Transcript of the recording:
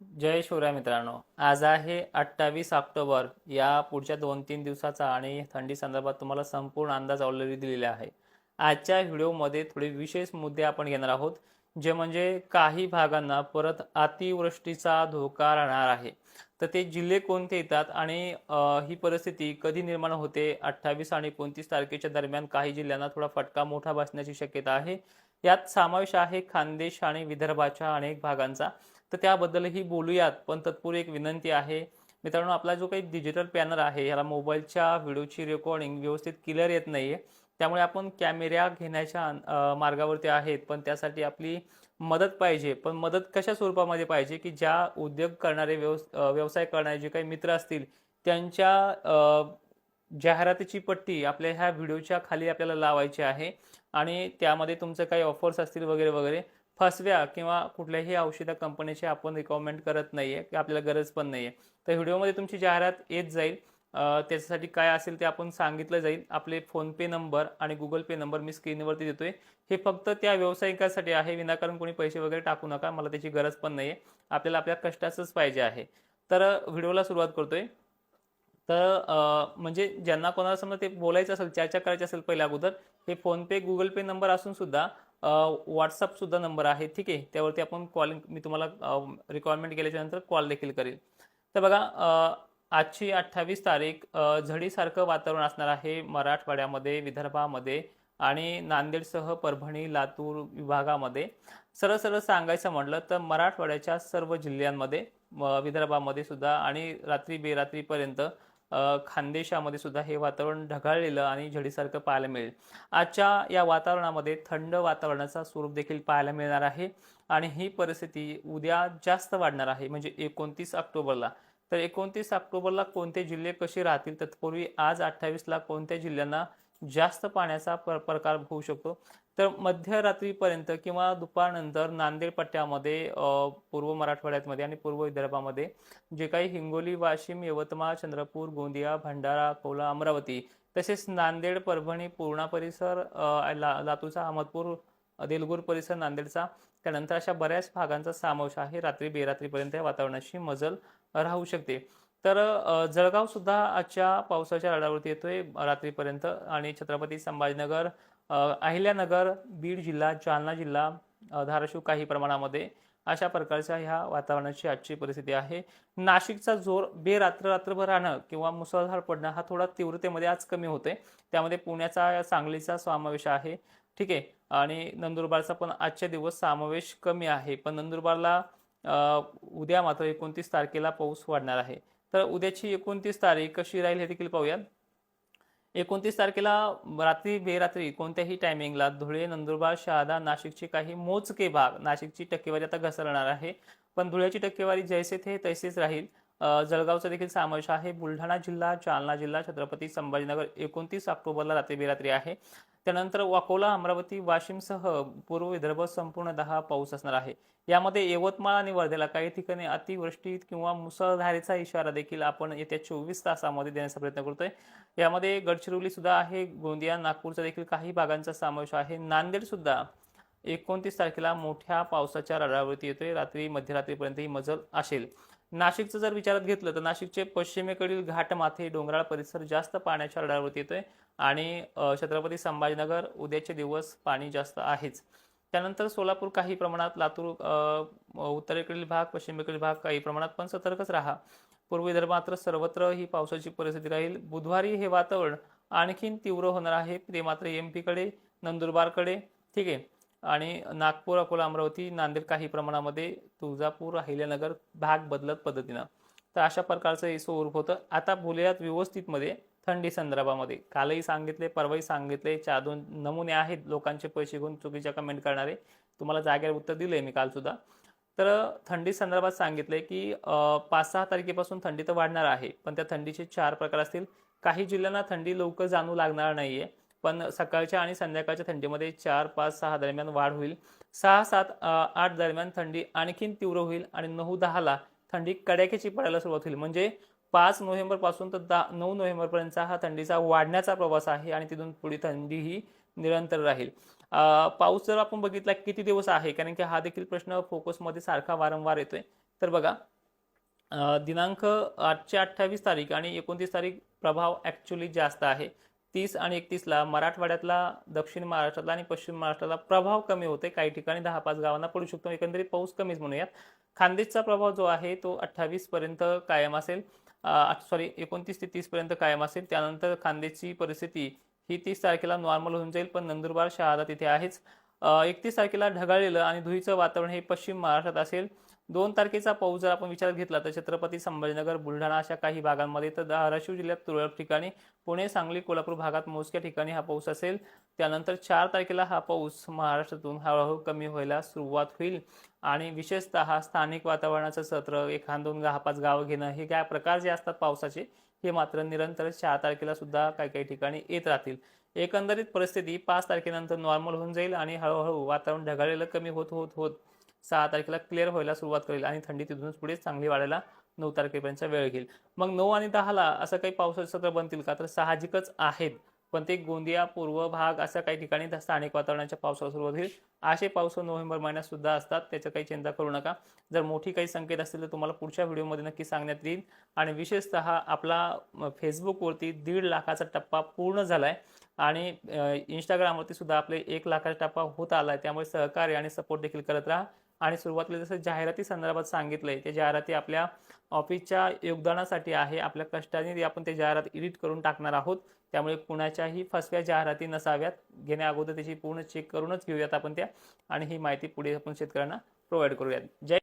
जय शिवराय मित्रांनो. आज आहे अठ्ठावीस ऑक्टोबर. या पुढच्या दोन तीन दिवसाचा आणि थंडी संदर्भात तुम्हाला संपूर्ण अंदाज ऑलरेडी दिलेला आहे. आजच्या व्हिडिओमध्ये थोडे विशेष मुद्दे आपण घेणार आहोत जे म्हणजे काही भागांना परत अतिवृष्टीचा धोका राहणार आहे. तर ते जिल्हे कोणते येतात आणि ही परिस्थिती कधी निर्माण होते? अठ्ठावीस आणि एकोणतीस तारखेच्या दरम्यान काही जिल्ह्यांना थोडा फटका मोठा बसण्याची शक्यता आहे. यात समावेश आहे खानदेश आणि विदर्भाच्या अनेक भागांचा. तर त्याबद्दलही बोलूयात पण तत्पूर्वी एक विनंती आहे. मित्रांनो आपला जो काही डिजिटल पॅनल आहे याला मोबाईलच्या व्हिडिओची रेकॉर्डिंग व्यवस्थित क्लिअर येत नाहीये. त्यामुळे आपण कॅमेऱ्या घेण्याच्या मार्गावरती आहेत. पण त्यासाठी आपली मदत पाहिजे. पण मदत कशा स्वरूपामध्ये पाहिजे? की ज्या उद्योग करणारे व्यवस व्यवसाय करणारे जे काही मित्र असतील त्यांच्या जाहिरातीची पट्टी आपल्या ह्या व्हिडिओच्या खाली आपल्याला लावायची आहे. आणि त्यामध्ये तुमचं काही ऑफर्स असतील वगैरे वगैरे फसव्या किंवा कुठल्याही औषधा कंपनीचे आपण रिकमेंड करत नाहीये. की आपल्याला गरज पण नाही आहे तर व्हिडिओमध्ये तुमची जाहिरात येत जाईल. त्याच्यासाठी काय असेल ते आपण सांगितलं जाईल. आपले फोनपे नंबर आणि गुगल पे नंबर मी स्क्रीनवरती देतोय. हे फक्त त्या व्यावसायिकासाठी आहे. विनाकारण कोणी पैसे वगैरे टाकू नका. मला त्याची गरज पण नाही आहे आपल्याला आपल्या कष्टाचंच पाहिजे आहे. तर व्हिडिओला सुरुवात करतोय. तर म्हणजे ज्यांना कोणाला समजा ते बोलायचं असेल चर्चा करायची असेल पहिल्या अगोदर हे फोनपे गुगल पे नंबर असून सुद्धा व्हॉट्सअप सुद्धा नंबर आहे. ठीक आहे? त्यावरती आपण कॉलिंग मी तुम्हाला रिक्वायरमेंट केल्याच्यानंतर कॉल देखील करेल. तर बघा आजची अठ्ठावीस तारीख झडीसारखं वातावरण असणार आहे मराठवाड्यामध्ये विदर्भामध्ये आणि नांदेडसह परभणी लातूर विभागामध्ये. सरळ सरळ सांगायचं म्हटलं तर मराठवाड्याच्या सर्व जिल्ह्यांमध्ये विदर्भामध्ये सुद्धा आणि रात्री बेरात्रीपर्यंत खानदेशामध्ये सुद्धा हे वातावरण ढगाळलेलं आणि झडीसारखं पाहायला मिळेल. आजच्या या वातावरणामध्ये थंड वातावरणाचा स्वरूप देखील पाहायला मिळणार आहे आणि ही परिस्थिती उद्या जास्त वाढणार आहे म्हणजे एकोणतीस ऑक्टोबरला. तर एकोणतीस ऑक्टोबरला कोणते जिल्हे कसे राहतील? तत्पूर्वी आज अठ्ठावीसला कोणत्या जिल्ह्यांना जास्त पाण्याचा प्र प्रकार होऊ शकतो? तर मध्यरात्रीपर्यंत किंवा दुपारनंतर नांदेड पट्ट्यामध्ये पूर्व मराठवाड्यामध्ये आणि पूर्व विदर्भामध्ये जे काही हिंगोली वाशिम यवतमाळ चंद्रपूर गोंदिया भंडारा कोला अमरावती तसेच नांदेड परभणी पूर्णा परिसर ला लातूरचा अहमदपूर देलगूर परिसर नांदेडचा त्यानंतर अशा बऱ्याच भागांचा समावेश आहे रात्री बेरात्रीपर्यंत या वातावरणाची मजल राहू शकते. तर जळगाव सुद्धा आजच्या पावसाच्या रडावरती येतोय रात्रीपर्यंत आणि छत्रपती संभाजीनगर अहिल्यानगर बीड जिल्हा जालना जिल्हा धाराशिव काही प्रमाणामध्ये अशा प्रकारच्या ह्या वातावरणाची आजची परिस्थिती आहे. नाशिकचा जोर बेरात्र रात्रभर राहणं किंवा मुसळधार पडणं हा थोडा तीव्रतेमध्ये आज कमी होतोय. त्यामध्ये पुण्याचा सांगलीचा समावेश आहे. ठीक आहे. आणि नंदुरबारचा पण आजचे दिवस समावेश कमी आहे. पण नंदुरबारला उद्या मात्र एकोणतीस तारखेला पाऊस वाढणार आहे. तर उद्याची एकोणतीस तारीख कशी राहील हे देखील पाहूयात. एकोणतीस तारखेला रात्री बेरात्री कोणत्याही टायमिंगला धुळे नंदुरबार शहादा नाशिकचे काही मोजके भाग नाशिकची टक्केवारी आता घसरणार आहे. पण धुळ्याची टक्केवारी जैसे थे तैसेच राहील. जळगावचा देखील समावेश आहे. बुलढाणा जिल्हा जालना जिल्हा छत्रपती संभाजीनगर एकोणतीस ऑक्टोबरला रात्री बेरात्री आहे. त्यानंतर अकोला अमरावती वाशिमसह पूर्व विदर्भ संपूर्ण दहा पाऊस असणार आहे. यामध्ये यवतमाळ आणि वर्धेला काही ठिकाणी अतिवृष्टी किंवा मुसळधारेचा इशारा देखील आपण येत्या चोवीस तासामध्ये देण्याचा प्रयत्न करतोय. यामध्ये गडचिरोली सुद्धा आहे. गोंदिया नागपूरचा देखील काही भागांचा समावेश आहे. नांदेड सुद्धा एकोणतीस तारखेला मोठ्या पावसाच्या रडावरती येतोय. रात्री मध्यरात्रीपर्यंत ही मजल असेल. नाशिकचं जर विचारात घेतलं तर नाशिकचे पश्चिमेकडील घाटमाथे डोंगराळ परिसर जास्त पाण्याच्या रडावरती येतोय आणि छत्रपती संभाजीनगर उद्याचे दिवस पाणी जास्त आहेच. त्यानंतर सोलापूर काही प्रमाणात लातूर उत्तरेकडील भाग पश्चिमेकडील भाग काही प्रमाणात पण सतर्कच राहा. पूर्व विदर्भ मात्र सर्वत्र ही पावसाची परिस्थिती राहील. बुधवारी हे वातावरण आणखीन तीव्र होणार आहे. ते मात्र एम पीकडे नंदुरबारकडे. ठीक आहे. आणि नागपूर अकोला अमरावती नांदेड काही प्रमाणामध्ये तुळजापूर अहिल्यानगर भाग बदलत पद्धतीनं. तर अशा प्रकारचं हे स्वरूप होतं. आता बोलूयात व्यवस्थितमध्ये थंडी संदर्भामध्ये. कालही सांगितले परवाही सांगितले चार दोन नमुने आहेत लोकांचे पैसे घेऊन चुकीच्या कमेंट करणारे. तुम्हाला जागेवर उत्तर दिले मी कालसुद्धा तर थंडी संदर्भात सांगितले की पाच सहा तारखेपासून थंडी तर वाढणार आहे पण त्या थंडीचे चार प्रकार असतील. काही जिल्ह्यांना थंडी लवकर जाणू लागणार नाहीये. पण सकाळच्या आणि संध्याकाळच्या थंडीमध्ये चार पाच सहा दरम्यान वाढ होईल. सहा सात आठ दरम्यान थंडी आणखीन तीव्र होईल आणि नऊ दहाला थंडी कड्याक्याची पडायला सुरुवात होईल. म्हणजे पाच नोव्हेंबरपासून तर दहा नऊ नोव्हेंबरपर्यंतचा हा थंडीचा वाढण्याचा प्रवास आहे आणि तिथून पुढे थंडी ही निरंतर राहील. पाऊस जर आपण बघितला किती दिवस आहे? कारण की हा देखील प्रश्न फोकसमध्ये सारखा वारंवार येतोय. तर बघा दिनांक आजची अठ्ठावीस तारीख आणि एकोणतीस तारीख प्रभाव ॲक्च्युली जास्त आहे. तीस आणि एकतीसला मराठवाड्यातला दक्षिण महाराष्ट्रातला आणि पश्चिम महाराष्ट्रातला प्रभाव कमी होते काही ठिकाणी दहा पाच गावांना पडू शकतो. एकंदरीत पाऊस कमीच म्हणूयात. खानदेशचा प्रभाव जो आहे तो अठ्ठावीस पर्यंत कायम असेल. सॉरी एकोणतीस ते तीस पर्यंत कायम असेल. त्यानंतर खानदेशची परिस्थिती ही तीस तारखेला नॉर्मल होऊन जाईल पण नंदुरबार शहादा तिथे आहेच. एकतीस तारखेला ढगाळलेलं आणि धुईचं वातावरण हे पश्चिम महाराष्ट्रात असेल. दोन तारखेचा पाऊस जर आपण विचारात घेतला तर छत्रपती संभाजीनगर बुलढाणा अशा काही भागांमध्ये तर धाराशिव जिल्ह्यात तुरळक ठिकाणी पुणे सांगली कोल्हापूर भागात मोजक्या ठिकाणी हा पाऊस असेल. त्यानंतर चार तारखेला हा पाऊस महाराष्ट्रातून हळूहळू कमी व्हायला सुरुवात होईल. आणि विशेषतः स्थानिक वातावरणाचं सत्र एखाद दोन दहा पाच गावं घेणं हे काय प्रकार जे असतात पावसाचे हे मात्र निरंतर चार तारखेला सुद्धा काही काही ठिकाणी येत राहतील. एकंदरीत परिस्थिती पाच तारखेनंतर नॉर्मल होऊन जाईल आणि हळूहळू वातावरण ढगाळलेलं कमी होत होत होत सहा तारखेला क्लिअर व्हायला सुरुवात करेल आणि थंडी तिथूनच पुढे चांगली वाढायला नऊ तारखेपर्यंत वेळ घेईल. मग नऊ आणि दहाला असं काही पावसाचे सत्र बनतील का? तर साहजिकच आहेत. पण ते गोंदिया पूर्व भाग अशा काही ठिकाणी स्थानिक वातावरणाच्या पावसाला सुरुवात होईल. असे पाऊस नोव्हेंबर महिन्यात सुद्धा असतात. त्याचं काही चिंता करू नका. जर मोठी काही संकेत असतील तर तुम्हाला पुढच्या व्हिडिओमध्ये नक्की सांगण्यात येईल. आणि विशेषतः आपला फेसबुकवरती दीड लाखाचा टप्पा पूर्ण झालाय. आणि इंस्टाग्रामवरती सुद्धा आपले एक लाखाचा टप्पा होत आलाय. त्यामुळे सहकार्य आणि सपोर्ट देखील करत राहा. आणि सुरुवातीला जसं जाहिराती संदर्भात सांगितलंय त्या जाहिराती आपल्या ऑफिसच्या योगदानासाठी आहे आपल्या कष्टाने आपण ते जाहिरात एडिट करून टाकणार आहोत. त्यामुळे कुणाच्याही फसव्या जाहिराती नसाव्यात. घेण्या अगोदर त्याची पूर्ण चेक करूनच घेऊयात आपण त्या. आणि ही माहिती पुढे आपण शेतकऱ्यांना प्रोव्हाइड करूयात. जय